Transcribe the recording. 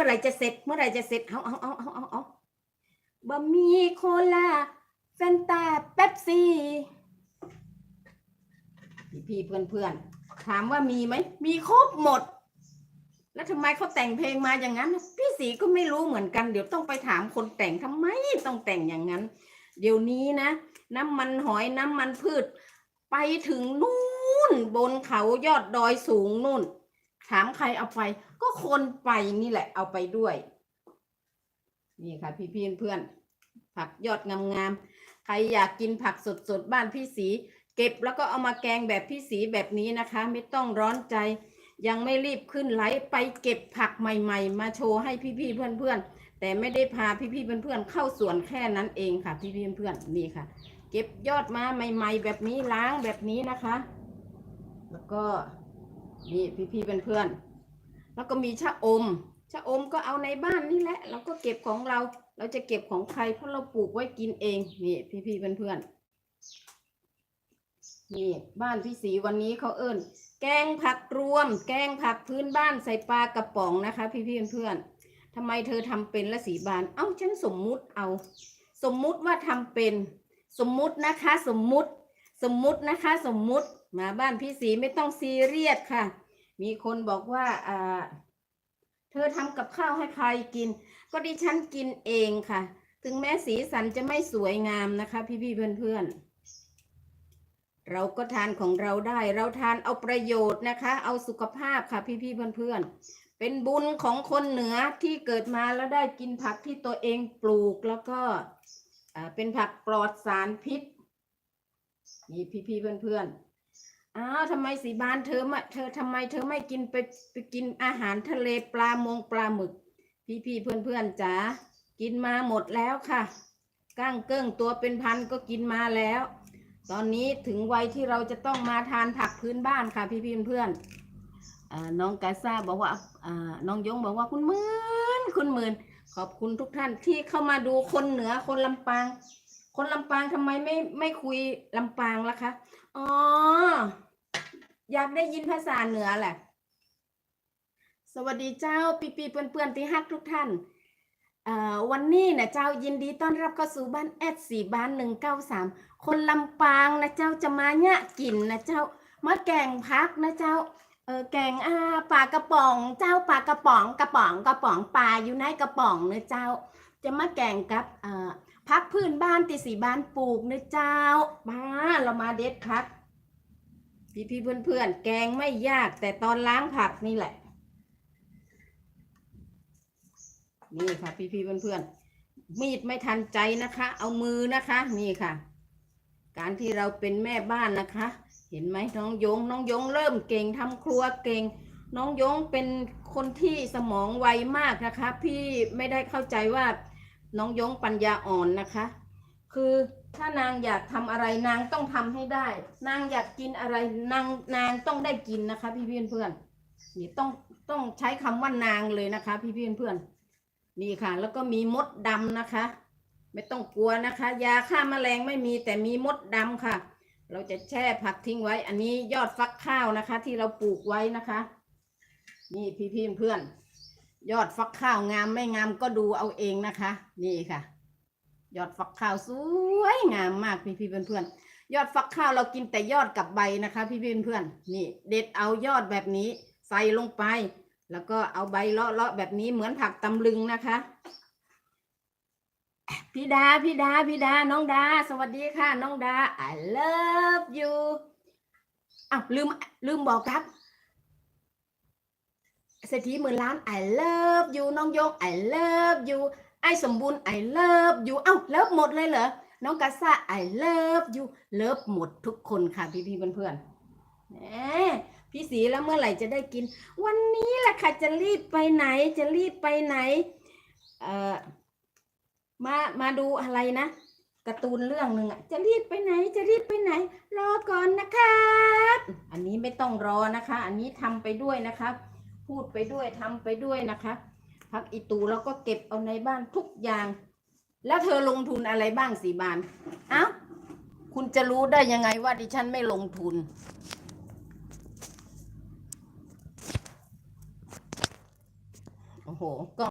มื่อไรจะเสร็จ เมื่อไรจะเสร็จเอาเอาเอาเอาเอาเอาบะหมี่โคลาแฟนตาเป๊ปซี่พี่พี่เพื่อนเพื่อนถามว่ามีไหมมีครบหมด แล้วทำไมเขาแต่งเพลงมาอย่างนั้น พี่สีก็ไม่รู้เหมือนกัน เดี๋ยวต้องไปถามคนแต่งทำไมต้องแต่งอย่างนั้น เดี๋ยวนี้นะ น้ำมันหอยน้ำมันพืช ไปถึงนู่น บนเขายอดดอยสูงนู่น ถามใครเอาไป ก็คนไปนี่แหละ เอาไปด้วย นี่ค่ะ พี่พี่เพื่อนผักยอดงามๆ ใครอยากกินผักสดๆ บ้านพี่สีเก็บแล้วก็เอามาแกงแบบพี่สีแบบนี้นะคะ ไม่ต้องร้อนใจ ยังไม่รีบขึ้นไลฟ์ไปเก็บผักใหม่ ๆ มาโชว์ให้พี่ๆเพื่อนๆ แต่ไม่ได้พาพี่ๆเพื่อนๆเข้าสวนแค่นั้นเองค่ะ พี่ๆเพื่อนๆนี่ค่ะ เก็บยอดมาใหม่ ๆ แบบนี้ล้างแบบนี้นะคะ แล้วก็ นี่พี่ๆเพื่อนๆแล้วก็มีชะอม ชะอมก็เอาในบ้านนี่แหละเราก็เก็บของเรา เราจะเก็บของใครเพราะเราปลูกไว้กินเองนี่พี่ๆเพื่อนๆนี่บ้านพี่สีวันนี้เขาเอิ้นแกงผักรวม แกงผักพื้นบ้านใส่ปลากระป๋องนะคะ พี่พี่เพื่อนๆทำไมเธอทำเป็นละสีบาน เอ้าฉันสมมุติเอา สมมุติว่าทำเป็น สมมุตินะคะ สมมุติ สมมุตินะคะ สมมุติ มาบ้านพี่สีไม่ต้องซีเรียสค่ะ มีคนบอกว่าอ่าเธอทำกับข้าวให้ใครกิน ก็ดิฉันกินเองค่ะ ถึงแม้สีสันจะไม่สวยงามนะคะ พี่พี่เพื่อนเพื่อนๆเราก็ทานของเราได้ เราทานเอาประโยชน์นะคะ เอาสุขภาพค่ะพี่พี่ๆเพื่อนๆ เป็นบุญของคนเหนือที่เกิดมาแล้วได้กินผักที่ตัวเองปลูกแล้วก็เป็นผักปลอดสารพิษ นี่พี่พี่ๆเพื่อนๆ อ้าวทำไมสีบานเธอมาเธอทำไมเธอไม่กินไปไปกินอาหารทะเลปลามงปลาหมึก พี่พี่ๆเพื่อนๆจ๋ากินมาหมดแล้วค่ะก้างเกิ้งตัวเป็นพันก็กินมาแล้ว ตอนนี้ถึงวัยที่เราจะต้องมาทานผักพื้นบ้านค่ะ พี่พี่เพื่อนๆอ่าน้องกาซาบอกว่าอ่าน้องยงบอกว่าคุณหมื่นคุณหมื่นขอบคุณทุกท่านที่เข้ามาดูคนเหนือคนลำปาง คนลำปางทำไมไม่ไม่คุยลำปางล่ะคะอ๋อ อยากได้ยินภาษาเหนือแหละ สวัสดีเจ้าปีปีเพื่อนๆที่ฮักทุกท่านเอ่อวันนี้นะเจ้ายินดีต้อนรับเข้าสู่บ้านแอดสี่บ้านหนึ่งเก้าสามคนลำปางนะเจ้าจะมาเนี่ยกินนะเจ้ามาแกงพักนะเจ้าเออแกงอาปลากระป๋อง เจ้าปลากระป๋องกระป๋องกระป๋องปลาอยู่ในกระป๋องเนะเจ้า จะมาแกงกับเอ่อพักพื้นบ้านตีสีบ้านปลูกนะเจ้า มาเรามาเด็ดพัก พี่พี่เพื่อนเพื่อนๆแกงไม่ยากแต่ตอนล้างผักนี่แหละ นี่ค่ะพี่พี่เพื่อนเพื่อนๆมีดไม่ทันใจนะคะ เอามือนะคะ นี่ค่ะ การที่เราเป็นแม่บ้านนะคะ เห็นไหมน้องยง น้องยงเริ่มเก่งทำครัวเก่ง น้องยงเป็นคนที่สมองไวมากนะคะ พี่ไม่ได้เข้าใจว่าน้องยงปัญญาอ่อนนะคะ คือ ถ้านางอยากทำอะไรนางต้องทำให้ได้ นางอยากกินอะไรนางนางต้องได้กินนะคะ พี่เพื่อนเพื่อนนี่ต้องต้องใช้คำว่านางเลยนะคะ พี่เพื่อนเพื่อนนี่ค่ะ แล้วก็มีมดดำนะคะ ไม่ต้องกลัวนะคะ ยาฆ่าแมลงไม่มีแต่มีมดดำค่ะ เราจะแช่ผักทิ้งไว้ อันนี้ยอดฟักข้าวนะคะ ที่เราปลูกไว้นะคะ นี่พี่เพี่อนเพื่อนยอดฟักข้าวงามไม่งามก็ดูเอาเองนะคะ นี่ค่ะ ยอดฟักข้าวสวยงามมากพี่พี่เพื่อนๆยอดฟักข้าวเรากินแต่ยอดกับใบนะคะ พี่พี่เพื่อนๆนี่เด็ดเอายอดแบบนี้ใส่ลงไป แล้วก็เอาใบเลาะๆแบบนี้เหมือนผักตำลึงนะคะพี่ดาพี่ดาพี่ดาน้องดา สวัสดีค่ะ น้องดา I love you อ้าวลืมลืมบอกครับเศรษฐีหมื่นล้าน I love you น้องยก I love you ไอ้สมบูรณ์ I love you เอ้าเลิฟหมดเลยเหรอ น้องกาซา I love you เลิฟหมดทุกคนค่ะพี่พี่ๆเพื่อนๆแหมพี่สีแล้วเมื่อไหร่จะได้กิน วันนี้แหละค่ะจะรีบไปไหนจะรีบไปไหน เอ่อมามาดูอะไรนะการ์ตูนเรื่องหนึ่งอะจะรีบไปไหนจะรีบไปไหน รอก่อนนะครับอันนี้ไม่ต้องรอนะคะ อันนี้ทำไปด้วยนะคะ พูดไปด้วยทำไปด้วยนะคะ พักอีตูแล้วก็เก็บเอาในบ้านทุกอย่าง แล้วเธอลงทุนอะไรบ้างสีบานเอ้าคุณจะรู้ได้ยังไงว่าดิฉันไม่ลงทุน โอ้โหก็